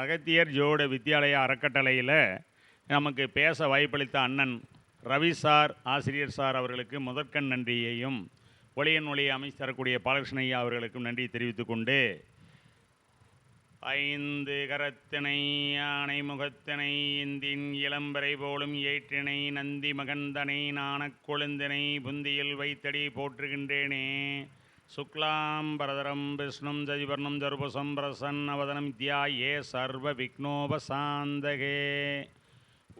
அகத்தியர் ஜோட வித்யாலய அறக்கட்டளையில் நமக்கு பேச வாய்ப்பளித்த அண்ணன் ரவி சார் ஆசிரியர் சார் அவர்களுக்கு முதற்கண் நன்றியையும் ஒளியன் ஒளியை அமைச்சு தரக்கூடிய பாலகிருஷ்ணய்யா அவர்களுக்கும் நன்றி தெரிவித்துக்கொண்டு ஐந்து கரத்தினை யானை முகத்தினை இந்தின் இளம்பரை போலும் ஏற்றினை நந்தி மகந்தனை நாணக் கொழுந்தினை புந்தியில் வைத்தடி போற்றுகின்றேனே. சுக்லாம் பரதரம் விஷ்ணும் ஜதிவர்ணம் ஜருபசம் பிரசன் அவதனம் தியாயே சர்வ விக்னோபசாந்தகே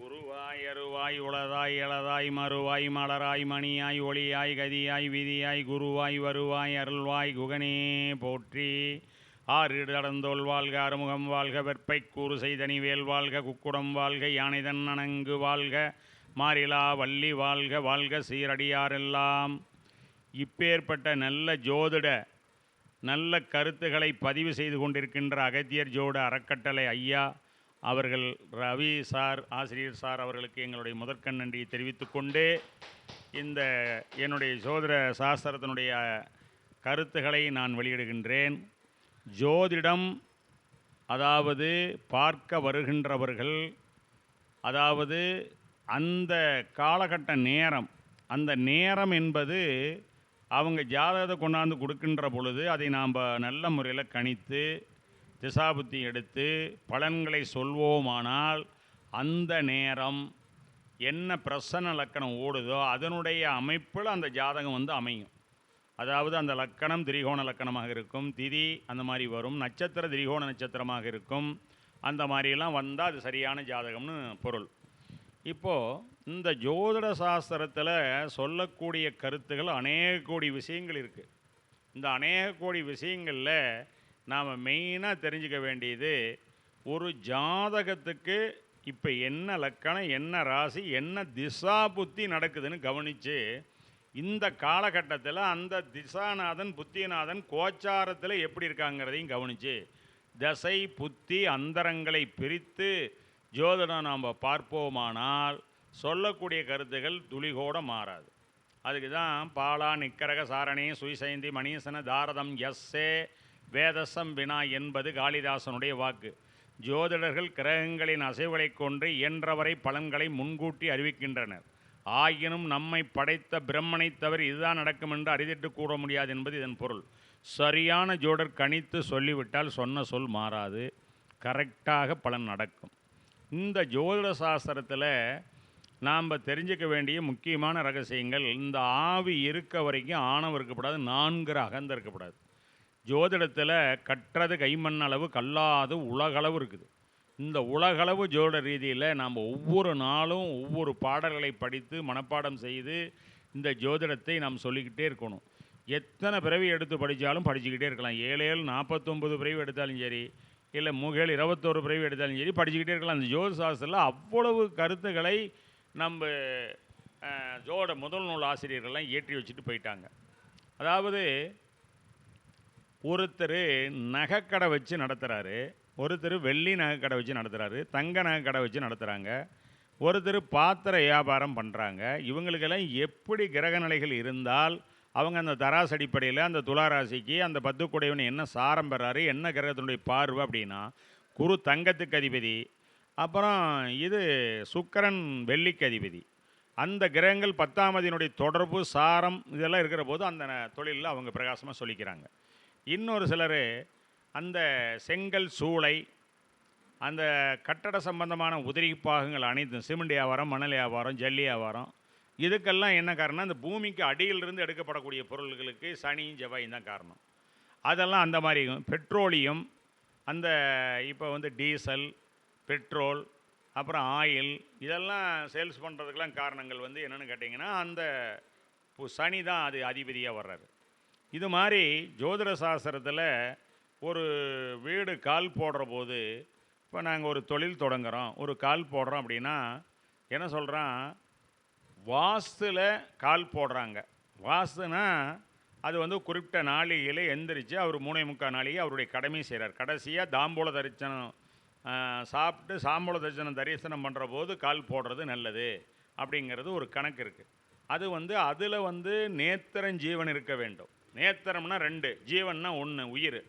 உருவாய் அருவாய் உளதாய் இளதாய் மறுவாய் மலராய் மணியாய் ஒளியாய் கதியாய் விதியாய் குருவாய் வருவாய் அருள்வாய் குகனே போற்றி. ஆறிடு நடந்தோல் வாழ்க அறுமுகம் வாழ்க வெற்பை கூறு செய்தனி வேல் வாழ்க குக்குடம் வாழ்க யானைதன் அணங்கு வாழ்க மாறிலா வள்ளி வாழ்க வாழ்க சீரடியாரெல்லாம். இப்பேற்பட்ட நல்ல ஜோதிட நல்ல கருத்துக்களை பதிவு செய்து கொண்டிருக்கின்ற அகத்தியர் ஜோட அறக்கட்டளை ஐயா அவர்கள் ரவி சார் ஆசிரியர் சார் அவர்களுக்கு எங்களுடைய முதற்கண் நன்றியை தெரிவித்துக்கொண்டு இந்த என்னுடைய ஜோதிட சாஸ்திரத்தினுடைய கருத்துக்களை நான் வெளியிடுகின்றேன். ஜோதிடம் அதாவது பார்க்க வருகின்றவர்கள் அதாவது அந்த காலகட்ட நேரம் அந்த நேரம் என்பது அவங்க ஜாதகத்தை கொண்டாந்து கொடுக்கின்ற பொழுது அதை நாம் நல்ல முறையில் கணித்து திசாபுத்தி எடுத்து பலன்களை சொல்வோமானால் அந்த நேரம் என்ன பிரசன்ன லக்கணம் ஓடுதோ அதனுடைய அமைப்பில் அந்த ஜாதகம் வந்து அமையும். அதாவது அந்த லக்கணம் திரிகோண லக்கணமாக இருக்கும் திதி அந்த மாதிரி வரும் நட்சத்திர திரிகோண நட்சத்திரமாக இருக்கும் அந்த மாதிரிலாம் வந்தால் அது சரியான ஜாதகம்னு பொருள். இப்போது இந்த ஜோதிட சாஸ்திரத்தில் சொல்லக்கூடிய கருத்துகள் அநேக கோடி விஷயங்கள் இருக்குது இந்த அநேக கோடி விஷயங்களில் நாம் மெயினாக தெரிஞ்சுக்க வேண்டியது ஒரு ஜாதகத்துக்கு இப்போ என்ன லக்கணம் என்ன ராசி என்ன திசா புத்தி நடக்குதுன்னு கவனித்து இந்த காலகட்டத்தில் அந்த திசாநாதன் புத்திநாதன் கோச்சாரத்தில் எப்படி இருக்காங்கிறதையும் கவனித்து தசை புத்தி அந்தரங்களை பிரித்து ஜோதிடம் நாம் பார்ப்போமானால் சொல்லக்கூடிய கருத்துகள் துளிகோட மாறாது. அதுக்கு தான் பாலா நிக்கரக சாரணி சுயசைந்தி மணீசன தாரதம் எஸ்ஸே வேதசம் வினா என்பது காளிதாசனுடைய வாக்கு. ஜோதிடர்கள் கிரகங்களின் அசைவுகளைக் கொன்று இயன்றவரை பலன்களை முன்கூட்டி அறிவிக்கின்றனர். ஆயினும் நம்மை படைத்த பிரம்மனைத் தவிர இதுதான் நடக்கும் என்று அறிதிட்டு கூற முடியாது என்பது இதன் பொருள். சரியான ஜோடர் கணித்து சொல்லிவிட்டால் சொன்ன சொல் மாறாது. கரெக்டாக பலன் நடக்கும். இந்த ஜோதிட சாஸ்திரத்தில் நாம் தெரிஞ்சுக்க வேண்டிய முக்கியமான ரகசியங்கள் இந்த ஆவி இருக்க வரைக்கும் ஆணவம் இருக்கக்கூடாது நான்கிற அகந்த இருக்கக்கூடாது ஜோதிடத்தில் கற்றது கைமண் அளவு கல்லாது உலகளவு இருக்குது. இந்த உலகளவு ஜோதிட ரீதியில் நாம் ஒவ்வொரு நாளும் ஒவ்வொரு பாடல்களை படித்து மனப்பாடம் செய்து இந்த ஜோதிடத்தை நாம் சொல்லிக்கிட்டே இருக்கணும். எத்தனை பிறவி எடுத்து படித்தாலும் படிச்சுக்கிட்டே இருக்கலாம். ஏழு ஏழு நாற்பத்தொம்பது பிறவி எடுத்தாலும் சரி இல்லை மூகேழு இருபத்தோரு பிறவி எடுத்தாலும் சரி படிச்சுக்கிட்டே இருக்கலாம். அந்த ஜோதி சாஸ்திரத்தில் அவ்வளவு கருத்துக்களை நம்ம ஜோட முதல் நூல் ஆசிரியர்கள்லாம் ஏற்றி வச்சுட்டு போயிட்டாங்க. அதாவது ஒருத்தர் நகைக்கடை வச்சு நடத்துகிறாரு ஒருத்தர் வெள்ளி நகைக்கடை வச்சு நடத்துகிறாரு தங்க நகைக்கடை வச்சு நடத்துகிறாங்க ஒருத்தர் பாத்திர வியாபாரம் பண்ணுறாங்க இவங்களுக்கெல்லாம் எப்படி கிரக நிலைகள் இருந்தால் அவங்க அந்த தராசு அடிப்படையில் அந்த துளாராசிக்கு அந்த பத்துக்குடையவனை என்ன சாரம் பெறாரு என்ன கிரகத்தினுடைய பார்வை அப்படின்னா குரு தங்கத்துக்கு அதிபதி அப்புறம் இது சுக்கரன் வெள்ளிக்கு அதிபதி. அந்த கிரகங்கள் பத்தாமதியினுடைய தொடர்பு சாரம் இதெல்லாம் இருக்கிற போது அந்த தொழிலில் அவங்க பிரகாசமாக சொல்லிக்கிறாங்க. இன்னொரு சிலர் அந்த செங்கல் சூளை அந்த கட்டட சம்பந்தமான உதிரி பாகங்கள் அனைத்தும் சிமெண்ட் வியாபாரம் மணல் வியாபாரம் ஜல்லி வியாபாரம் இதுக்கெல்லாம் என்ன காரணம் அந்த பூமிக்கு அடியிலிருந்து எடுக்கப்படக்கூடிய பொருள்களுக்கு சனியும் செவ்வாயும் தான் காரணம். அதெல்லாம் அந்த மாதிரி பெட்ரோலியம் அந்த இப்போ வந்து டீசல் பெட்ரோல் அப்புறம் ஆயில் இதெல்லாம் சேல்ஸ் பண்ணுறதுக்கெலாம் காரணங்கள் வந்து என்னென்னு கேட்டிங்கன்னா அந்த சனி தான் அது அதிபதியாக வர்றாரு. இது மாதிரி ஜோதிட சாஸ்திரத்தில் ஒரு வீடு கால் போடுற போது இப்போ நாங்கள் ஒரு தொழில் தொடங்குறோம் ஒரு கால் போடுறோம் அப்படின்னா என்ன சொல்கிறான் வாஸ்துல கால் போடுறாங்க. வாஸ்துனா அது வந்து குறிப்பிட்ட நாளிகையில் எந்திரிச்சு அவர் மூணை முக்கால் நாளிகை அவருடைய கடமை செய்கிறார் கடைசியாக தாம்பூல தரிசனம் சாப்பிட்டு சாம்பூல தரிசனம் தரிசனம் பண்ணுற போது கால் போடுறது நல்லது அப்படிங்கிறது ஒரு கணக்கு இருக்குது அது வந்து அதில் வந்து நேத்திரம் ஜீவன் இருக்க வேண்டும். நேத்திரம்னா ரெண்டு ஜீவன்னா ஒன்று உயிர்.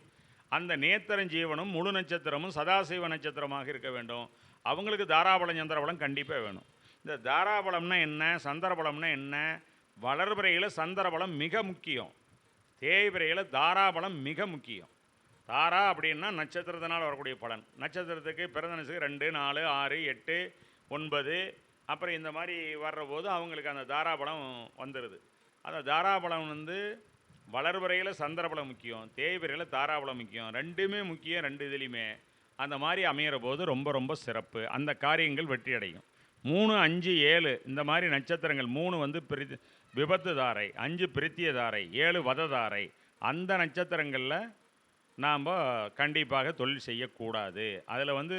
அந்த நேத்திரஞ்சீவனும் முழு நட்சத்திரமும் சதாசிவ நட்சத்திரமாக இருக்க வேண்டும். அவங்களுக்கு தாராபலம் சந்திரபலம் கண்டிப்பாக வேணும். இந்த தாராபலம்னா என்ன சந்திரபலம்னா என்ன? வளர்பிறையில் சந்திரபலம் மிக முக்கியம். தேய்பிறையில் தாராபலம் மிக முக்கியம். தாரா அப்படின்னா நட்சத்திரத்தினால் வரக்கூடிய பலன். நட்சத்திரத்துக்கு பிறந்த ரெண்டு நாலு ஆறு எட்டு ஒன்பது. அப்புறம் இந்த மாதிரி வர்ற போது அவங்களுக்கு அந்த தாராபலம் வந்துடுது அந்த தாராபலம் வந்து வளர்வரையில் சந்திரபலம் முக்கியம். தேய்பிறையில் தாராபலம் முக்கியம். ரெண்டுமே முக்கியம் ரெண்டு இதுலேயுமே. அந்த மாதிரி அமையிற போது ரொம்ப ரொம்ப சிறப்பு. அந்த காரியங்கள் வெற்றி அடையும். மூணு அஞ்சு ஏழு இந்த மாதிரி நட்சத்திரங்கள் மூணு வந்து பிரி விபத்து தாரை அஞ்சு பிரித்திய தாரை ஏழு வத தாரை. அந்த நட்சத்திரங்களில் நாம் கண்டிப்பாக தொழில் செய்யக்கூடாது. அதில் வந்து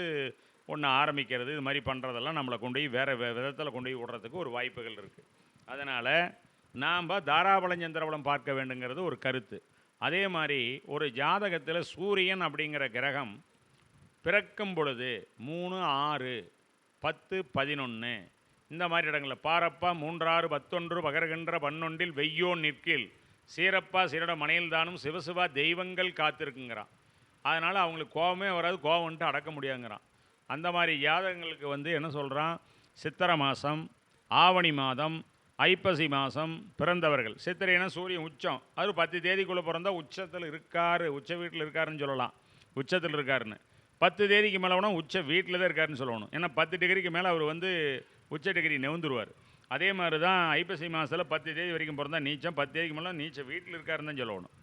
ஒன்று ஆரம்பிக்கிறது இது மாதிரி பண்ணுறதெல்லாம் நம்மளை கொண்டு போய் வேறு விதத்தில் கொண்டு போய் விடுறதுக்கு ஒரு வாய்ப்புகள் இருக்குது அதனால் நாம் தாராபலம் சந்திரபலம் பார்க்க வேண்டுங்கிறது ஒரு கருத்து. அதே மாதிரி ஒரு ஜாதகத்தில் சூரியன் அப்படிங்கிற கிரகம் பிறக்கும் பொழுது மூணு ஆறு பத்து பதினொன்று இந்த மாதிரி இடங்களில். பாரப்பா மூன்றாறு பத்தொன்று பகர்கின்ற பன்னொன்றில் வெய்யோன் நிற்கில். சீரப்பா சீரட மனையில் தானும் சிவசிவா தெய்வங்கள் காத்திருக்குங்கிறான். அதனால் அவங்களுக்கு கோபமே வராது கோபம் வந்துட்டு அடக்க முடியாங்கிறான் அந்த மாதிரி ஜாதகங்களுக்கு வந்து என்ன சொல்கிறான் சித்திரை மாதம் ஆவணி மாதம் ஐப்பசி மாதம் பிறந்தவர்கள். சித்திரைனா சூரியன் உச்சம். அது பத்து தேதிக்குள்ளே பிறந்தா உச்சத்தில் இருக்காரு உச்ச வீட்டில் இருக்காருன்னு சொல்லலாம். உச்சத்தில் இருக்காருன்னு. பத்து தேதிக்கு மேலே போனால் உச்ச வீட்டில் தான் இருக்காருன்னு சொல்லணும். ஏன்னா பத்து டிகிரிக்கு மேலே அவர் வந்து உச்ச டிகிரி நெவுந்துருவார். அதே மாதிரி தான் ஐப்பசி மாதத்தில் பத்து தேதி வரைக்கும் பிறந்தா நீச்சம் பத்து தேதிக்கு மேலே நீச்சம் வீட்டில் இருக்காருன்னு தான் சொல்லணும்.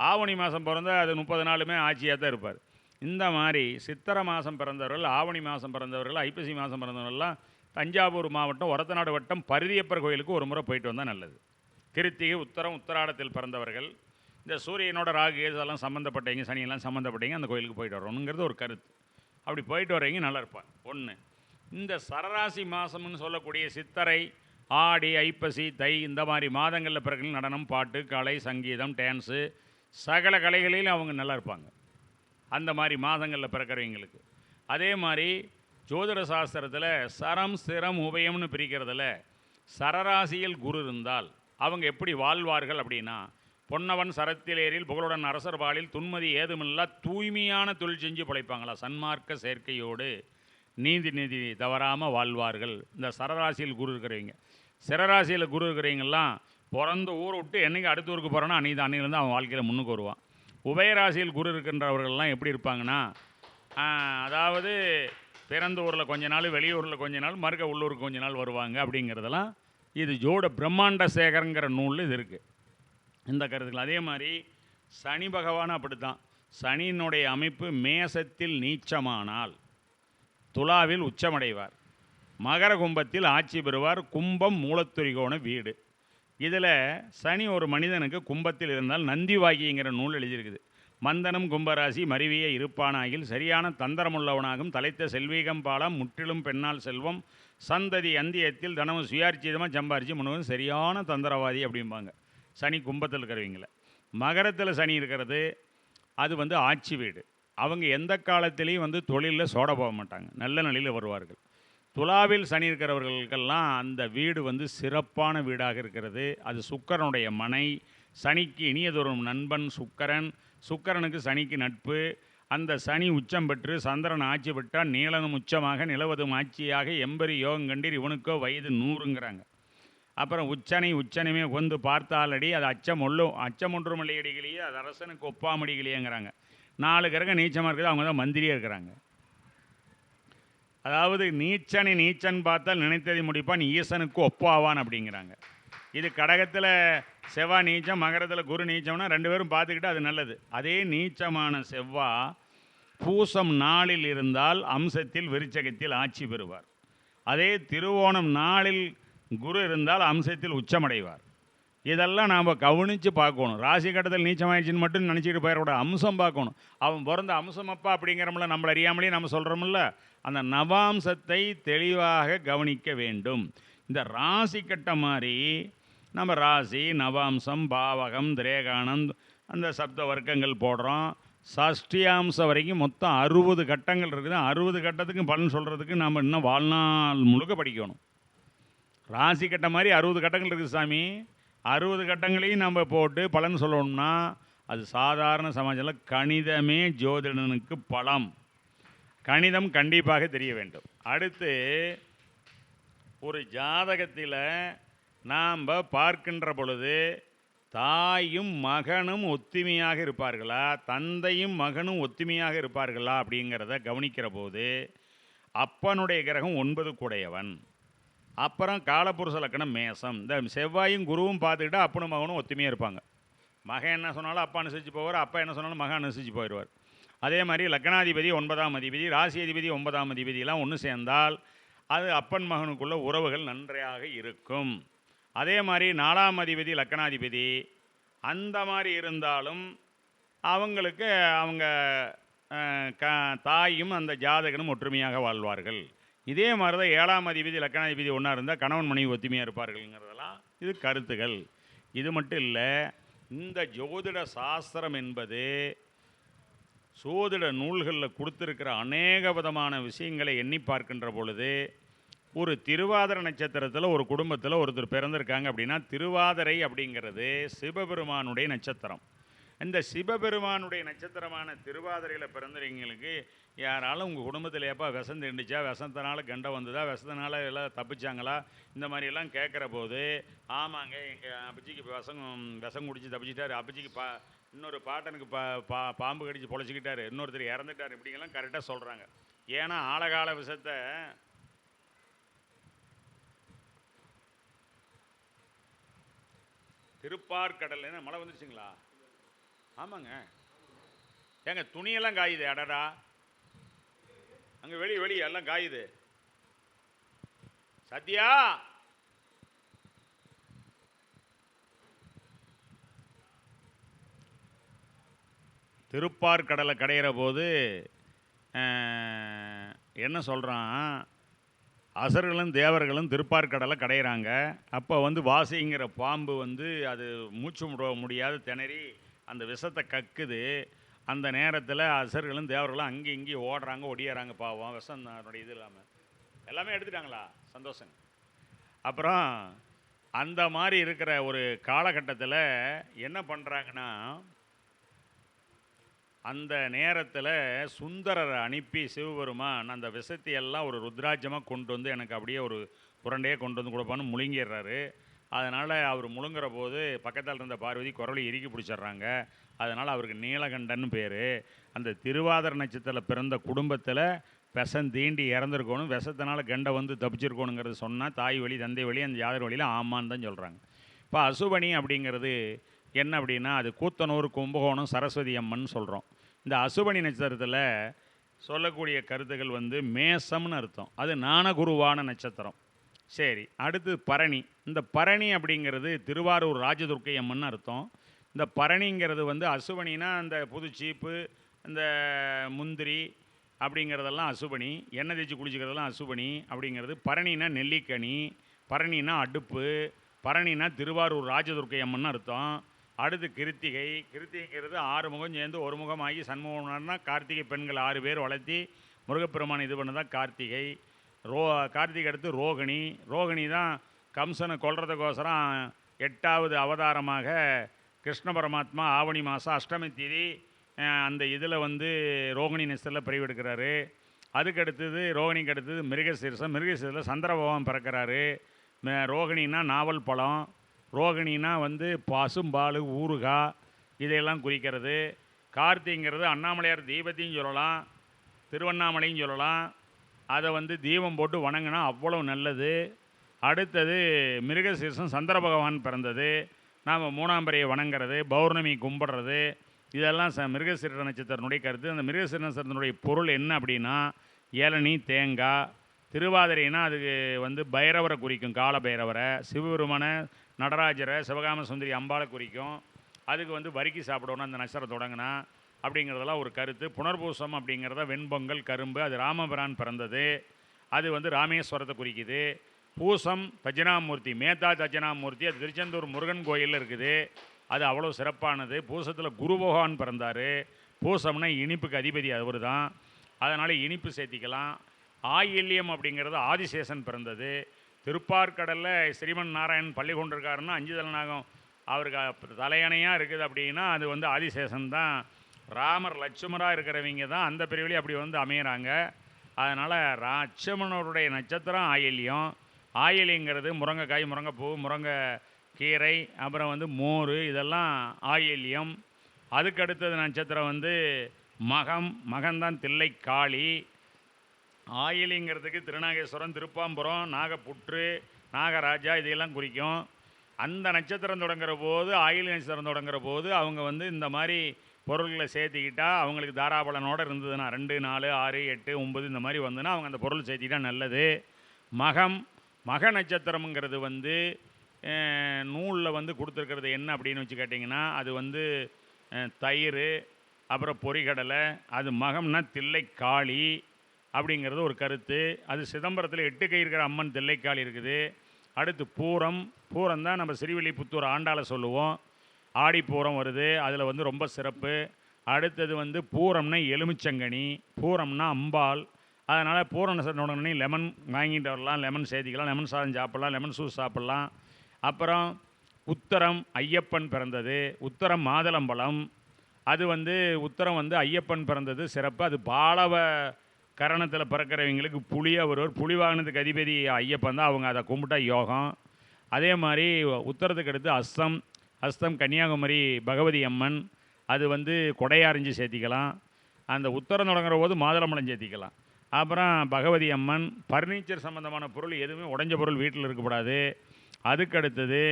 ஆவணி மாதம் பிறந்தா அது முப்பது நாளுமே ஆட்சியாக தான் இருப்பார். இந்த மாதிரி சித்திரை மாதம் பிறந்தவர்கள் ஆவணி மாதம் பிறந்தவர்கள் ஐப்பசி மாதம் பிறந்தவர்கள்லாம் தஞ்சாவூர் மாவட்டம் ஒரத்தநாடு வட்டம் பருதியப்பர் கோயிலுக்கு ஒரு முறை போயிட்டு வந்தால் நல்லது. கிருத்திகை உத்தரம் உத்தராடத்தில் பிறந்தவர்கள் இந்த சூரியனோட ராகு இதெல்லாம் சம்மந்தப்பட்டவங்க சனியெல்லாம் சம்மந்தப்பட்டவங்க அந்த கோயிலுக்கு போயிட்டு வரணுங்கிறது ஒரு கருத்து. அப்படி போயிட்டு வரவங்க நல்லா இருப்பாங்க. ஒன்று இந்த சரராசி மாதம்னு சொல்லக்கூடிய சித்தரை ஆடி ஐப்பசி தை இந்த மாதிரி மாதங்களில் பிறகு நடனம் பாட்டு கலை சங்கீதம் டான்ஸு சகல கலைகளிலும் அவங்க நல்லா இருப்பாங்க. அந்த மாதிரி மாதங்களில் பிறக்கிறவங்களுக்கு. அதே மாதிரி ஜோதிட சாஸ்திரத்தில் சரம் சிரம் உபயம்னு பிரிக்கிறதுல சரராசியில் குரு இருந்தால் அவங்க எப்படி வாழ்வார்கள் அப்படின்னா பொன்னவன் சரத்திலேரில் புகழுடன் அரசர் வாழில் துன்மதி ஏதுமில்லா தூய்மையான தொழில் செஞ்சு பிழைப்பாங்களா? சன்மார்க்க சேர்க்கையோடு நீதி நீதி தவறாமல் வாழ்வார்கள். இந்த சரராசியில் குரு இருக்கிறவங்க. சிறராசியில் குரு இருக்கிறவங்கெல்லாம் பிறந்த ஊரை விட்டு என்னைக்கு அடுத்த ஊருக்கு போகிறானோ அன்னைக்கு அன்னையிலேருந்து அவன் வாழ்க்கையில் முன்னுக்கு வருவான். உபயராசியில் குரு இருக்கின்றவர்கள்லாம் எப்படி இருப்பாங்கன்னா அதாவது பிறந்த ஊரில் கொஞ்ச நாள் வெளியூரில் கொஞ்ச நாள் மறுக்க உள்ளூருக்கு கொஞ்ச நாள் வருவாங்க அப்படிங்கிறதெல்லாம் இது ஜோட பிரம்மாண்ட சேகரங்கிற நூலில் இது இருக்குது இந்த கருத்துக்கள். அதே மாதிரி சனி பகவான் அப்படித்தான். சனியினுடைய அமைப்பு மேசத்தில் நீச்சமானால் துலாவில் உச்சமடைவார். மகர கும்பத்தில் ஆட்சி பெறுவார் கும்பம் மூலத்துரிகோண வீடு. இதில் சனி ஒரு மனிதனுக்கு கும்பத்தில் இருந்தால் நந்திவாகிங்கிற நூல் எழுதியிருக்குது. மந்தனம் கும்பராசி மருவிய இருப்பானாகில் சரியான தந்திரமுள்ளவனாகும். தலைத்த செல்வீகம் பாலம் முற்றிலும் பெண்ணால் செல்வம். சந்ததி அந்தியத்தில் தனமும் சுயார்ச்சிதமாக சம்பாரிச்சு முழுவதும் சரியான தந்திரவாதி அப்படிம்பாங்க. சனி கும்பத்தில் இருக்கிறவங்கள. மகரத்தில் சனி இருக்கிறது அது வந்து ஆட்சி வீடு. அவங்க எந்த காலத்திலையும் வந்து தொழிலில் சோட போக மாட்டாங்க. நல்ல நிலையில் வருவார்கள். துலாவில் சனி இருக்கிறவர்களுக்கெல்லாம் அந்த வீடு வந்து சிறப்பான வீடாக இருக்கிறது. அது சுக்கரனுடைய மனை. சனிக்கு இனியதொரு நண்பன் சுக்கரன். சுக்கரனுக்கு சனிக்கு நட்பு. அந்த சனி உச்சம் பெற்று சந்திரன் ஆட்சி பெற்றால் நீளனும் உச்சமாக நிலவதும் ஆட்சியாக எம்பரி யோகம் கண்டீர் இவனுக்கோ வயது நூறுங்கிறாங்க. அப்புறம் உச்சனை உச்சனையுமே கொண்டு பார்த்தாலடி அது அச்சம் ஒல்லும் அச்சம் ஒன்றும் இல்லையடிகளையே அது அரசனுக்கு ஒப்பாமடிகளையேங்கிறாங்க நாலு கிரகம் நீச்சமாக இருக்குது அவங்க தான் மந்திரியாக இருக்கிறாங்க. அதாவது நீச்சனை நீச்சன் பார்த்தால் நினைத்ததை முடிப்பான் ஈசனுக்கு ஒப்பாவான் அப்படிங்கிறாங்க. இது கடகத்தில் செவ்வா நீச்சம் மகரத்தில் குரு நீச்சம்னா ரெண்டு பேரும் பார்த்துக்கிட்டு அது நல்லது. அதே நீச்சமான செவ்வா பூசம் நாளில் இருந்தால் அம்சத்தில் விருச்சகத்தில் ஆட்சி பெறுவார். அதே திருவோணம் நாளில் குரு இருந்தால் அம்சத்தில் உச்சமடைவார். இதெல்லாம் நாம் கவனித்து பார்க்கணும். ராசி கட்டத்தில் நீச்சமாயிடுச்சின்னு மட்டும் நினச்சிக்கிட்டு போயிடக்கூடாது. அம்சம் பார்க்கணும். அவன் பிறந்த அம்சமப்பா அப்படிங்கிறோம்ல நம்மளை அறியாமலே நம்ம சொல்கிறோம்ல அந்த நவாம்சத்தை தெளிவாக கவனிக்க வேண்டும். இந்த ராசி கட்ட மாதிரி நம்ம ராசி நவாம்சம் பாவகம் திரேகானந்த் அந்த சப்த வர்க்கங்கள் போடுறோம். சஷ்டியாம்சம் வரைக்கும் மொத்தம் அறுபது கட்டங்கள் இருக்குது. அறுபது கட்டத்துக்கு பலன் சொல்கிறதுக்கு நம்ம இன்னும் வாழ்நாள் முழுக்க படிக்கணும். ராசி கட்ட மாதிரி அறுபது கட்டங்கள் இருக்குது சாமி. அறுபது கட்டங்களையும் நம்ம போட்டு பலன் சொல்லணும்னா அது சாதாரண சமாஜத்தில் கணிதமே ஜோதிடனுக்கு பலம். கணிதம் கண்டிப்பாக தெரிய வேண்டும். அடுத்து ஒரு ஜாதகத்தில் நாம் பார்க்கின்ற பொழுது தாயும் மகனும் ஒத்துமையாக இருப்பார்களா? தந்தையும் மகனும் ஒத்துமையாக இருப்பார்களா? அப்படிங்கிறத கவனிக்கிற போது அப்பனுடைய கிரகம் ஒன்பது கூடையவன். அப்புறம் காலப்புருஷ லக்கணம் மேசம். இந்த செவ்வாயும் குருவும் பார்த்துக்கிட்டா அப்பனும் மகனும் ஒத்துமையாக இருப்பாங்க. மகன் என்ன சொன்னாலும் அப்பா அனுசரித்து போவார். அப்பா என்ன சொன்னாலும் மகன் அனுசரித்து போயிடுவார். அதே மாதிரி லக்னாதிபதி ஒன்பதாம் அதிபதி ராசி அதிபதி ஒன்பதாம் அதிபதியெல்லாம் ஒன்று சேர்ந்தால் அது அப்பன் மகனுக்குள்ள உறவுகள் நன்றாக இருக்கும். அதே மாதிரி நாலாம் அதிபதி லக்னாதிபதி அந்த மாதிரி இருந்தாலும் அவங்களுக்கு அவங்க க தாயும் அந்த ஜாதகனும் ஒற்றுமையாக வாழ்வார்கள். இதே மாதிரி தான் ஏழாம் அதிபதி லக்கணாதிபதி ஒன்றா இருந்தால் கணவன் மனைவி ஒத்துமையாக இருப்பார்கள்ங்கிறதெல்லாம் இது கருத்துகள். இது மட்டும் இல்லை இந்த ஜோதிட சாஸ்திரம் என்பது சோதிட நூல்களில் கொடுத்துருக்கிற அநேக விதமான விஷயங்களை எண்ணி பார்க்கின்ற பொழுது ஒரு திருவாதிர நட்சத்திரத்தில் ஒரு குடும்பத்தில் ஒருத்தர் பிறந்திருக்காங்க அப்படின்னா திருவாதிரை அப்படிங்கிறது சிவபெருமானுடைய நட்சத்திரம். இந்த சிவபெருமானுடைய நட்சத்திரமான திருவாதிரையில் பிறந்தவங்களுக்கு யாராலும் உங்கள் குடும்பத்தில் ஏப்பா விஷம் திண்டுச்சா? விஷத்தினால கண்டம் வந்ததா? விசந்தனால எல்லாம் தப்பிச்சாங்களா? இந்த மாதிரி எல்லாம் கேட்குற போது ஆமாங்க எங்கள் அப்பச்சிக்கு விசம் விஷம் குடிச்சு தப்பிச்சிட்டாரு. அப்பச்சிக்கு பா இன்னொரு பாட்டனுக்கு பா பா பாம்பு கடிச்சு பொழைச்சிக்கிட்டாரு. இன்னொருத்தர் இறந்துட்டார் இப்படிங்கெல்லாம் கரெக்டாக சொல்கிறாங்க ஏன்னா ஆழகால விஷத்தை திருப்பார்கடல் என்ன மழை வந்துருச்சுங்களா? ஆமாங்க. ஏங்க துணியெல்லாம் காயுது அடடா. அங்கே வெளியே வெளியே எல்லாம் காயுது. சத்யா! திருப்பார்கடலை கடையிற போது என்ன சொல்கிறான் அசர்களும் தேவர்களும் திருப்பார்கடலை கடையிறாங்க. அப்போ வந்து வாசிங்கிற பாம்பு வந்து அது மூச்சு விட முடியாத திணறி அந்த விஷத்தை கக்குது. அந்த நேரத்தில் அசர்களும் தேவர்களும் அங்கேயும் இங்கேயும் ஓடுறாங்க ஒடியாறாங்க பாவம் விஷம் அதனுடைய இது இல்லாமல் எல்லாமே எடுத்துட்டாங்களா? சந்தோஷம் அப்புறம் அந்த மாதிரி இருக்கிற ஒரு காலகட்டத்தில் என்ன பண்ணுறாங்கன்னா அந்த நேரத்தில் சுந்தரரை அனுப்பி சிவபெருமான் அந்த விஷத்தையெல்லாம் ஒரு ருத்ராஜமாக கொண்டு வந்து எனக்கு அப்படியே ஒரு புரண்டையே கொண்டு வந்து கொடுப்பான்னு முழுங்கிடுறாரு. அதனால் அவர் முழுங்குற போது பக்கத்தில் இருந்த பார்வதி குரலை இறுக்கி பிடிச்சிடுறாங்க. அதனால் அவருக்கு நீலகண்டன் பேர். அந்த திருவாதிர நட்சத்திரத்தில் பிறந்த குடும்பத்தில் விஷம் தீண்டி இறந்துருக்கணும். விஷத்தினால கண்டை வந்து தப்பிச்சிருக்கணுங்கிறது சொன்னால் தாய் வழி தந்தை வழி அந்த யாதர் வழியில் ஆமான்னு தான் சொல்கிறாங்க இப்போ அசுபணி அப்படிங்கிறது என்ன அப்படின்னா அது கூத்தனூர் கும்பகோணம் சரஸ்வதி அம்மன் சொல்கிறோம் இந்த அசுபனி நட்சத்திரத்தில் சொல்லக்கூடிய கருத்துக்கள் வந்து மேசம்னு அர்த்தம். அது நாணகுருவான நட்சத்திரம். சரி அடுத்து பரணி. இந்த பரணி அப்படிங்கிறது திருவாரூர் ராஜதுர்க்கை அம்மன் அர்த்தம். இந்த பரணிங்கிறது வந்து அசுபனினா அந்த புது சீப்பு இந்த முந்திரி அப்படிங்கிறதெல்லாம் அசுபனி. எண்ணெய் தேய்ச்சி குளிச்சுக்கிறதெல்லாம் அசுபனி அப்படிங்கிறது. பரணினா நெல்லிக்கனி பரணினா அடுப்பு பரணினா திருவாரூர் ராஜதுர்க்கை அம்மன் அர்த்தம். அடுத்து கிருத்திகை. கிருத்திகைங்கிறது ஆறு முகம் சேர்ந்து ஒரு முகமாகி சண்முகம்னா கார்த்திகை பெண்கள் ஆறு பேர் வளர்த்தி முருகப்பெருமான் இது பண்ணதான் கார்த்திகை. ரோ கார்த்திகை அடுத்து ரோகிணி. ரோகிணி தான் கம்சனை கொல்றதுக்கோசரம் எட்டாவது அவதாரமாக கிருஷ்ண பரமாத்மா ஆவணி மாதம் அஷ்டமி தேதி அந்த இதில் வந்து ரோகிணி நெஸ்தில் பிரிவெடுக்கிறாரு. அதுக்கு அடுத்தது ரோகிணிக்கு அடுத்தது மிருகசீரசம். மிருகசீரசில் சந்திர பிறக்கிறாரு. ரோகிணின்னா நாவல் பழம். ரோகிணினா வந்து பசும்பால் ஊறுகாய் இதையெல்லாம் குறிக்கிறது. கார்த்திங்கிறது அண்ணாமலையார் தீபத்தையும் சொல்லலாம் திருவண்ணாமலையும் சொல்லலாம். அதை வந்து தீபம் போட்டு வணங்கினா அவ்வளோ நல்லது. அடுத்தது மிருகசீர்ஷம் சந்திர பகவான் பிறந்தது. நாம் மூணாம்பரையை வணங்குறது பௌர்ணமி கும்பிட்றது. இதெல்லாம் ச மிருகசீர நட்சத்திரனுடைய கருத்து. அந்த மிருகசீர நட்சத்திரனுடைய பொருள் என்ன அப்படின்னா இளநி தேங்காய். திருவாதிரைனா அதுக்கு வந்து பைரவரை குறிக்கும் கால பைரவரை சிவபெருமனை நடராஜரை சிவகாம சுந்தரி அம்பாளை குறிக்கும். அதுக்கு வந்து வரிக்கி சாப்பிடணும் அந்த நட்சத்திரம் தொடங்கினா அப்படிங்கிறதெல்லாம் ஒரு கருத்து. புனர்பூசம் அப்படிங்கிறத வெண்பொங்கல் கரும்பு அது ராமபிரான் பிறந்தது. அது வந்து ராமேஸ்வரத்தை குறிக்குது. பூசம் தஜ்ஜனாமூர்த்தி மேத்தா தட்சிணாமூர்த்தி அது திருச்செந்தூர் முருகன் கோயிலில் இருக்குது. அது அவ்வளோ சிறப்பானது. பூசத்தில் குரு பகவான் பிறந்தார். பூசம்னா இனிப்புக்கு அதிபதி அவர் தான் அதனால் இனிப்பு சேர்த்திக்கலாம். ஆயில்யம் அப்படிங்கிறது ஆதிசேஷன் பிறந்தது. திருப்பார்கடலில் ஸ்ரீமன் நாராயணன் பள்ளி கொண்டிருக்காருன்னா அஞ்சு தலைநாகம். அவருக்கு தலையணையாக இருக்குது அப்படின்னா அது வந்து ஆதிசேஷன் தான். ராமர் லட்சுமராக இருக்கிறவங்க தான் அந்த பிரிவிலே அப்படி வந்து அமையிறாங்க. அதனால் லட்சுமணருடைய நட்சத்திரம் ஆயில்யம். ஆயிலிங்கிறது முருங்கைக்காய் முருங்கைப்பூ முருங்கை கீரை அப்புறம் வந்து மோர் இதெல்லாம் ஆயில்யம். அதுக்கு அடுத்தது நட்சத்திரம் வந்து மகம். மகன்தான் தில்லை காளி ஆயிலிங்கிறதுக்கு திருநாகேஸ்வரம் திருப்பாம்புரம் நாகப்புற்று நாகராஜா இதையெல்லாம் குறிக்கும். அந்த நட்சத்திரம் தொடங்குற போது ஆயில் நட்சத்திரம் தொடங்குற போது அவங்க வந்து இந்த மாதிரி பொருள்களை சேர்த்திக்கிட்டா அவங்களுக்கு தாராபலனோடு இருந்ததுன்னா ரெண்டு நாலு ஆறு எட்டு ஒம்பது இந்த மாதிரி வந்துன்னா அவங்க அந்த பொருள் சேர்த்திக்கிட்டா நல்லது. மகம் மக நட்சத்திரம்ங்கிறது வந்து நூலில் வந்து கொடுத்துருக்கிறது என்ன அப்படின்னு வச்சு கேட்டிங்கன்னா அது வந்து தயிர் அப்புறம் பொரிகடலை அது மகம்னா தில்லை காளி அப்படிங்கிறது ஒரு கருத்து. அது சிதம்பரத்தில் எட்டு கை இருக்கிற அம்மன் தில்லைக்காளி இருக்குது. அடுத்து பூரம். பூரம் தான் நம்ம சிறுவில்லிபுத்தூர் ஆண்டாள சொல்லுவோம். ஆடிப்பூரம் வருது. அதில் வந்து ரொம்ப சிறப்பு. அடுத்தது வந்து பூரம்னா எலுமிச்சங்கனி பூரம்னா அம்பாள். அதனால் பூரம் உடனே லெமன் வாங்கிட்டு வரலாம். லெமன் சேர்த்திக்கலாம் லெமன் சாதம் சாப்பிட்லாம். லெமன் சூஸ் சாப்பிட்லாம். அப்புறம் உத்தரம் ஐயப்பன் பிறந்தது. உத்தரம் மாதளம்பழம். அது வந்து உத்தரம் வந்து ஐயப்பன் பிறந்தது. சிறப்பு. அது பாலவ கரணத்தில் பிறக்கிறவங்களுக்கு புலியாக வருவார் புலி வாகனத்துக்கு அதிபதி ஐயப்பன் தான் அவங்க அதை கும்பிட்டா யோகம். அதே மாதிரி உத்தரத்துக்கு அடுத்து அஸ்தம் அஸ்தம் கன்னியாகுமரி பகவதி அம்மன் அது வந்து கொடையாரிஞ்சு சேர்த்திக்கலாம். அந்த உத்தரம் தொடங்குற போது மாதுளம்பழம் சேர்த்திக்கலாம். அப்புறம் பகவதி அம்மன் ஃபர்னிச்சர் சம்மந்தமான பொருள் எதுவுமே உடஞ்ச பொருள் வீட்டில் இருக்கக்கூடாது அதுக்கடுத்தது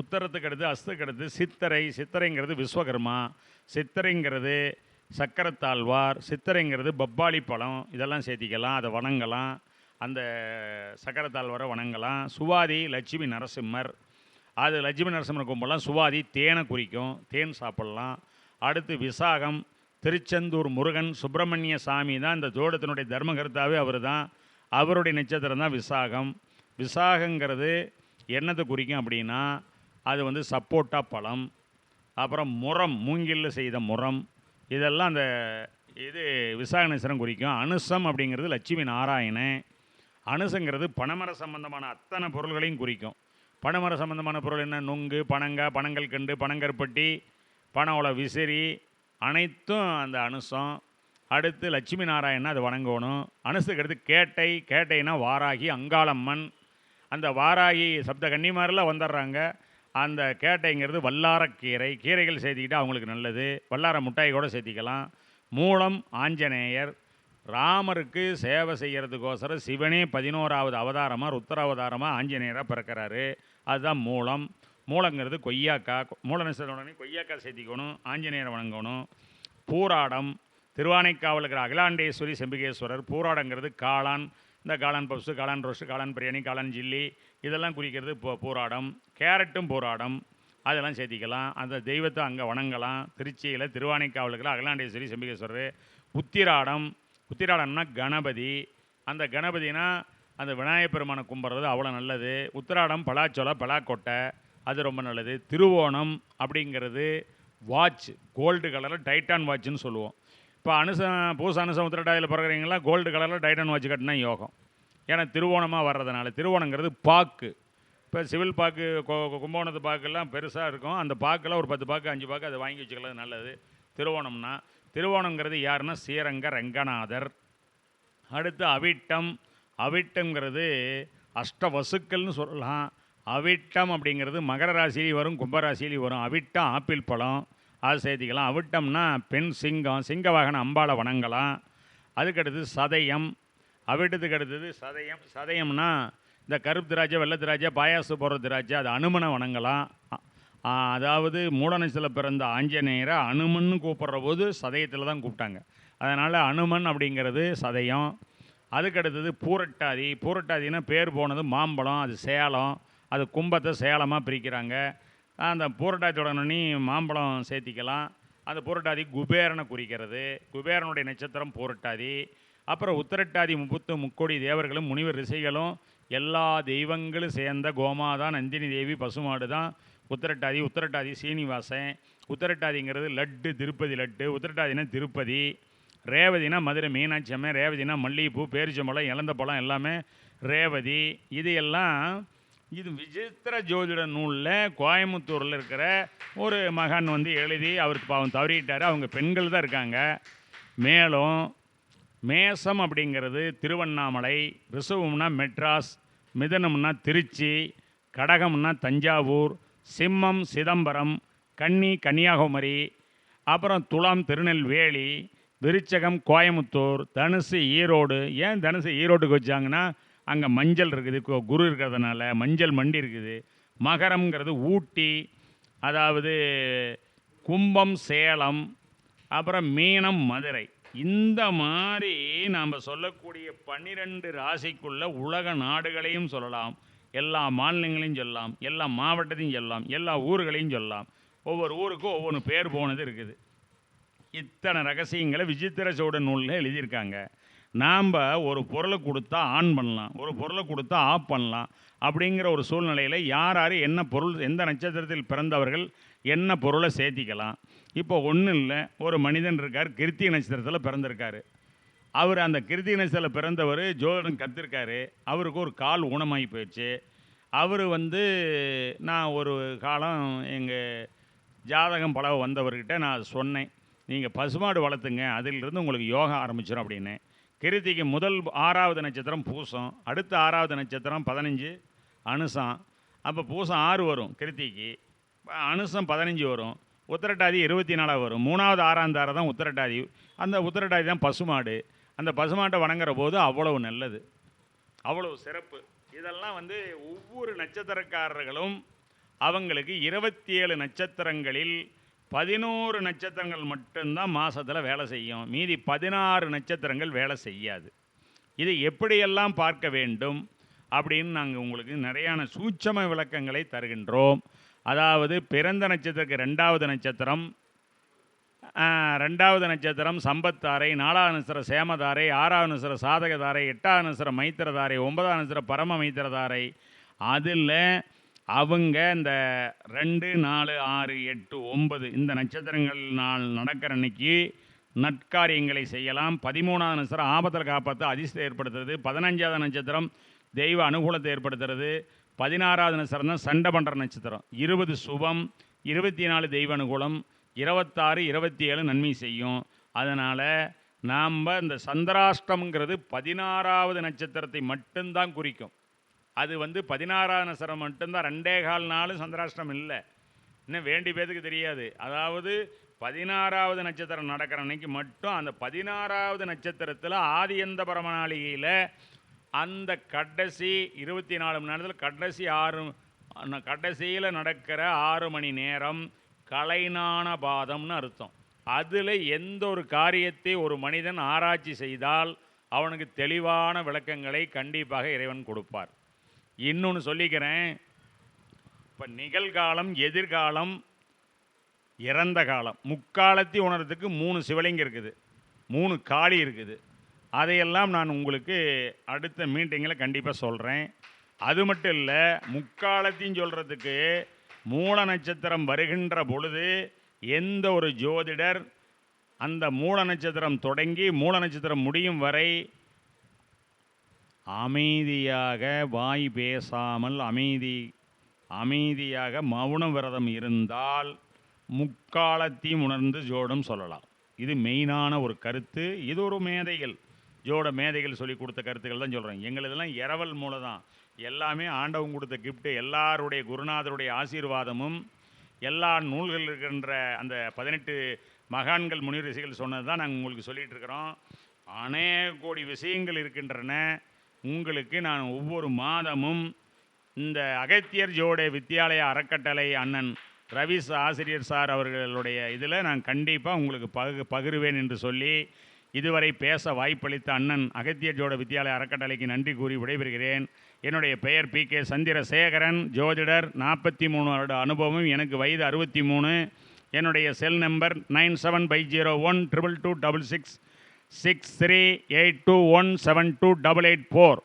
உத்தரத்துக்கு அடுத்து அஸ்துக்கு அடுத்து சித்தரை சித்தரைங்கிறது விஸ்வகர்மா. சித்தரைங்கிறது சக்கரத்தாழ்வார் சித்தரைங்கிறது பப்பாளி பழம் இதெல்லாம் சேர்த்திக்கலாம் அதை வணங்கலாம். அந்த சக்கரத்தாழ்வாரை வணங்கலாம். சுவாதி லட்சுமி நரசிம்மர். அது லட்சுமி நரசிம்மர் கும்பலாம் சுவாதி தேனை குறிக்கும் தேன் சாப்பிட்லாம். அடுத்து விசாகம் திருச்செந்தூர் முருகன் சுப்பிரமணிய சாமி தான் இந்த ஜோடத்தினுடைய தர்மகர்த்தாவே அவர் தான். அவருடைய நட்சத்திரம் தான் விசாகம். விசாகங்கிறது என்னத்தை குறிக்கும் அப்படின்னா அது வந்து சப்போட்டா பழம் அப்புறம் முரம் மூங்கில் செய்த முரம் இதெல்லாம் அந்த இது விசாக குறிக்கும். அனுசம் அப்படிங்கிறது லட்சுமி நாராயணன் அனுசங்கிறது பணமர சம்பந்தமான அத்தனை பொருள்களையும் குறிக்கும். பணமர சம்பந்தமான பொருள் என்ன? நுங்கு பனங்க பனங்கல் கண்டு பனங்கருப்பட்டி உல விசிறி அனைத்தும் அந்த அனுசம். அடுத்து லட்சுமி நாராயணன் அது வணங்கணும். அனுசுக்கு அடுத்து கேட்டை கேட்டைனா வாராகி அங்காளம்மன். அந்த வாராகி சப்த கன்னிமாரில் வந்துடுறாங்க அந்த கேட்டைங்கிறது வல்லாரக்கீரை கீரைகள் சேர்த்திக்கிட்டால் அவங்களுக்கு நல்லது. வல்லார முட்டாய் கூட சேர்த்திக்கலாம். மூலம் ஆஞ்சநேயர் ராமருக்கு சேவை செய்கிறதுக்கோசரம் சிவனே பதினோராவது அவதாரமாக ருத்தராவதாரமாக ஆஞ்சநேயராக பிறக்கிறாரு. அதுதான் மூலம். மூலங்கிறது கொய்யாக்காய் மூல உடனே கொய்யாக்காய் சேர்த்திக்கணும் ஆஞ்சநேயரை வணங்கணும். பூராடம் திருவானைக்காவல் இருக்கிற அகிலாண்டேஸ்வரி செம்பிகேஸ்வரர் பூராடங்கிறது காளான். இந்த காளான் பப்ஸு காளான் ரோஸ்ட்டு காளான் பிரியாணி காளான் ஜில்லி இதெல்லாம் குறிக்கிறது போ போராடம் கேரட்டும் போராடம். அதெல்லாம் சேர்த்திக்கலாம். அந்த தெய்வத்தை அங்கே வணங்கலாம். திருச்சியில் திருவானைக்காவலுக்கில் அகிலாண்டேஸ்வரி செம்பிகேஸ்வரர். உத்திராடம். உத்திராடம்னா கணபதி. அந்த கணபதினா அந்த விநாயகப் பெருமானை கும்பிட்றது அவ்வளோ நல்லது. உத்திராடம் பலாச்சோலை பலாக்கொட்டை. அது ரொம்ப நல்லது. திருவோணம் அப்படிங்கிறது வாட்ச் கோல்டு கலரில் டைட்டான் வாட்ச்னு சொல்லுவோம். இப்போ அனுச பூச அனுசம் உத்திரட்டாதியில் பிறகுறீங்களா கோல்டு கலரில் டைட்டான் வாட்ச் கட்டினா யோகம். ஏன்னா திருவோணமாக வர்றதுனால திருவோணங்கிறது பாக்கு. இப்போ சிவில் பாக்கு கும்பகோணத்து பாக்கெல்லாம் பெருசாக இருக்கும். அந்த பாக்கெல்லாம் ஒரு பத்து பாக்கு அஞ்சு பாக்கு அதை வாங்கி வச்சுக்கிறது நல்லது. திருவோணம்னா திருவோணங்கிறது யாருன்னா? ஸ்ரீரங்க ரங்கநாதர். அடுத்து அவிட்டம். அவிட்டங்கிறது அஷ்ட வசுக்கள்னு சொல்லலாம். அவிட்டம் அப்படிங்கிறது மகர ராசியிலையும் வரும் கும்பராசிலையும் வரும். அவிட்டம் ஆப்பிள் பழம் அது சேர்த்திக்கலாம். அவிட்டம்னா பெண் சிங்கம். சிங்க வாகனம் அம்பாலை வணங்கலாம். அதுக்கடுத்து சதயம். அவிட்டத்துக்கு அடுத்தது சதயம் சதயம்னா இந்த கருப்பு திராட்சை வெள்ளை திராட்சை பாயாசு போடுற திராட்சை அது அனுமனை வணங்கலாம். அதாவது மூடநசில் பிறந்த ஆஞ்சநேயரை அனுமன் கூப்பிட்ற போது சதயத்தில் தான் கூப்பிட்டாங்க. அதனால் அனுமன் அப்படிங்கிறது சதயம். அதுக்கடுத்தது பூரட்டாதி. பூரட்டாதினா பேர் போனது மாம்பழம் அது சேலம். அது கும்பத்தை சேலமாக பிரிக்கிறாங்க. அந்த பூரட்டாதியோட நுனி மாம்பழம் சேர்த்திக்கலாம். அந்த பூரட்டாதி குபேரனை குறிக்கிறது. குபேரனுடைய நட்சத்திரம் பூரட்டாதி. அப்புறம் உத்தரட்டாதி முப்பத்து முக்கோடி தேவர்களும் முனிவர் ரிஷிகளும் எல்லா தெய்வங்களும் சேர்ந்த கோமாதா நந்தினி தேவி பசுமாடு தான் உத்தரட்டாதி. உத்தரட்டாதி சீனிவாசன் உத்திரட்டாதிங்கிறது லட்டு திருப்பதி லட்டு. உத்திரட்டாதினா திருப்பதி ரேவதினா மதுரை மீனாட்சி அம்மன் ரேவதினா மல்லிகைப்பூ பேரிச்சம்பழம் இழந்த பழம் எல்லாமே ரேவதி. இது எல்லாம் இது விசித்திர ஜோதிட நூலில் கோயம்புத்தூரில் இருக்கிற ஒரு மகான் வந்து எழுதி அவருக்கு பாவம் தவறிட்டார். அவங்க பெண்கள் தான் இருக்காங்க. மேலும் மேசம் அப்படிங்கிறது திருவண்ணாமலை ரிசவம்னா மெட்ராஸ் மிதனம்னா திருச்சி கடகம்னா தஞ்சாவூர் சிம்மம் சிதம்பரம் கன்னி கன்னியாகுமரி அப்புறம் துலாம் திருநெல்வேலி விருச்சகம் கோயமுத்தூர் தனுசு ஈரோடு. ஏன் தனுசு ஈரோட்டுக்கு வச்சாங்கன்னா அங்கே மஞ்சள் இருக்குது கு- குரு இருக்கிறதுனால மஞ்சள் மண்டி இருக்குது. மகரம்ங்கிறது ஊட்டி அதாவது கும்பம் சேலம் அப்புறம் மீனம் மதுரை. இந்த மாதிரி நாம் சொல்லக்கூடிய பன்னிரெண்டு ராசிக்குள்ள உலக நாடுகளையும் சொல்லலாம். எல்லா மாநிலங்களையும் சொல்லலாம். எல்லா மாவட்டத்தையும் சொல்லலாம். எல்லா ஊர்களையும் சொல்லலாம். ஒவ்வொரு ஊருக்கும் ஒவ்வொன்று பேர் போனது இருக்குது. இத்தனை ரகசியங்களை விசித்திர சோட நூலில் எழுதியிருக்காங்க. நாம் ஒரு பொருளை கொடுத்தா ஆன் பண்ணலாம். ஒரு பொருளை கொடுத்தா ஆஃப் பண்ணலாம். அப்படிங்கிற ஒரு சூழ்நிலையில் யார் யார் என்ன பொருள் எந்த நட்சத்திரத்தில் பிறந்தவர்கள் என்ன பொருளை சேர்த்திக்கலாம்? இப்போ ஒன்றும் இல்லை ஒரு மனிதன் இருக்கார் கிருத்தி நட்சத்திரத்தில் பிறந்திருக்காரு. அவர் அந்த கிருத்தி நட்சத்திரத்தில் பிறந்தவர் ஜோதிடம் கற்றுருக்காரு அவருக்கு ஒரு கால் ஊனமாகி போயிடுச்சு. அவர் வந்து நான் ஒரு காலம் எங்கள் ஜாதகம் பழக வந்தவர்கிட்ட நான் சொன்னேன். நீங்கள் பசுமாடு வளர்த்துங்க அதிலிருந்து உங்களுக்கு யோகா ஆரம்பிச்சிடும் அப்படின்னு. கிருத்திக்கு முதல் ஆறாவது நட்சத்திரம் பூசம் அடுத்த ஆறாவது நட்சத்திரம் பதினஞ்சு அனுசம். அப்போ பூசம் ஆறு வரும் கிருத்திக்கு அனுசம் பதினஞ்சு வரும் உத்திரட்டாதி இருபத்தி நாலாக வரும். மூணாவது ஆறாம் தாரை தான் உத்திரட்டாதி. அந்த உத்திரட்டாதி தான் பசுமாடு. அந்த பசுமாட்டை வணங்குற போது அவ்வளவு நல்லது. அவ்வளவு சிறப்பு. இதெல்லாம் வந்து ஒவ்வொரு நட்சத்திரக்காரர்களும் அவங்களுக்கு இருபத்தி ஏழு நட்சத்திரங்களில் பதினோரு நட்சத்திரங்கள் மட்டும்தான் மாதத்தில் வேலை செய்யும். மீதி பதினாறு நட்சத்திரங்கள் வேலை செய்யாது. இதை எப்படியெல்லாம் பார்க்க வேண்டும் அப்படின்னு நாங்கள் உங்களுக்கு நிறையான சூட்சம விளக்கங்களை தருகின்றோம். அதாவது பிறந்த நட்சத்திரத்துக்கு ரெண்டாவது நட்சத்திரம் ரெண்டாவது நட்சத்திரம் சம்பத்தாரை நாலாவது நட்சத்திரம் சேமதாரை ஆறாவது நட்சத்திரம் சாதகதாரை எட்டாவது நட்சத்திரம் மைத்திரதாரை ஒன்பதாவது நட்சத்திரம் பரம மைத்திரதாரை. அதில் அவங்க இந்த ரெண்டு நாலு ஆறு எட்டு ஒன்பது இந்த நட்சத்திரங்கள் நாள் நடக்கிற அன்னைக்கு நற்காரியங்களை செய்யலாம். பதிமூணாவது நட்சத்திரம் ஆபத்தில் காப்பாற்ற அதிர்ஷ்டம் ஏற்படுத்துறது. பதினஞ்சாவது நட்சத்திரம் தெய்வ அனுகூலத்தை ஏற்படுத்துறது. பதினாறாவது நட்சத்திரம் தான் சண்டை பண்ணுற நட்சத்திரம். இருபது சுபம் இருபத்தி நாலு தெய்வ அனுகூலம் இருபத்தாறு இருபத்தி ஏழு நன்மை செய்யும். அதனால் நாம் இந்த சந்திராஷ்டம்ங்கிறது பதினாறாவது நட்சத்திரத்தை மட்டும்தான் குறிக்கும். அது வந்து பதினாறாவது நட்சத்திரம் மட்டும்தான் ரெண்டே கால் நாள் சந்திராஷ்டம் இல்லை. இன்னும் வேண்டி பேத்துக்கு தெரியாது. அதாவது பதினாறாவது நட்சத்திரம் நடக்கிற அன்னைக்கு மட்டும் அந்த பதினாறாவது நட்சத்திரத்தில் ஆதியந்த பரமநாளிகையில் அந்த கடைசி இருபத்தி நாலு மணி நேரத்தில் கடைசி ஆறு கடைசியில் நடக்கிற ஆறு மணி நேரம் கலைஞான பாதம்னு அர்த்தம். அதில் எந்த ஒரு காரியத்தை ஒரு மனிதன் ஆராய்ச்சி செய்தால் அவனுக்கு தெளிவான விளக்கங்களை கண்டிப்பாக இறைவன் கொடுப்பார். இன்னொன்று சொல்லிக்கிறேன் இப்போ நிகழ்காலம் எதிர்காலம் இறந்த காலம். முக்காலத்தை உணர்றதுக்கு மூணு சிவலிங்கம் இருக்குது. மூணு காளி இருக்குது. அதையெல்லாம் நான் உங்களுக்கு அடுத்த மீட்டிங்கில் கண்டிப்பாக சொல்கிறேன். அது மட்டும் இல்லை முக்காலத்தையும் சொல்கிறதுக்கு மூல நட்சத்திரம் வருகின்ற பொழுது எந்த ஒரு ஜோதிடர் அந்த மூல நட்சத்திரம் தொடங்கி மூல நட்சத்திரம் முடியும் வரை அமைதியாக வாய் பேசாமல் அமைதி அமைதியாக மௌன விரதம் இருந்தால் முக்காலத்தையும் உணர்ந்து ஜோடம் சொல்லலாம். இது மெயினான ஒரு கருத்து. இது ஒரு மேதைகள். ஜோட மேதைகள் சொல்லி கொடுத்த கருத்துக்கள் தான் சொல்கிறேன் எங்களுதெல்லாம் இரவல் மூலம் தான் எல்லாமே ஆண்டவன் கொடுத்த கிஃப்ட்டு எல்லாருடைய குருநாதருடைய ஆசீர்வாதமும் எல்லா நூல்கள் இருக்கின்ற அந்த பதினெட்டு மகான்கள் முனிவரிசைகள் சொன்னது தான் நாங்கள் உங்களுக்கு சொல்லிட்டு இருக்கிறோம். அநேக கோடி விஷயங்கள் இருக்கின்றன. உங்களுக்கு நான் ஒவ்வொரு மாதமும் இந்த அகத்தியர் ஜோட வித்தியாலய அறக்கட்டளை அண்ணன் ரவிஸ் ஆசிரியர் சார் அவர்களுடைய இதில் நான் கண்டிப்பாக உங்களுக்கு பகு பகிருவேன் என்று சொல்லி இதுவரை பேச வாய்ப்பளித்த அண்ணன் அகத்திய ஜோட வித்யாலய அறக்கட்டளைக்கு நன்றி கூறி விடைபெறுகிறேன். என்னுடைய பெயர் பி. கே. சந்திரசேகரன். ஜோதிடர் நாற்பத்தி மூணு வருட அனுபவம் எனக்கு வயது அறுபத்தி மூணு என்னுடைய cell number nine seven five zero one triple two double six six three eight two one seven two double eight four.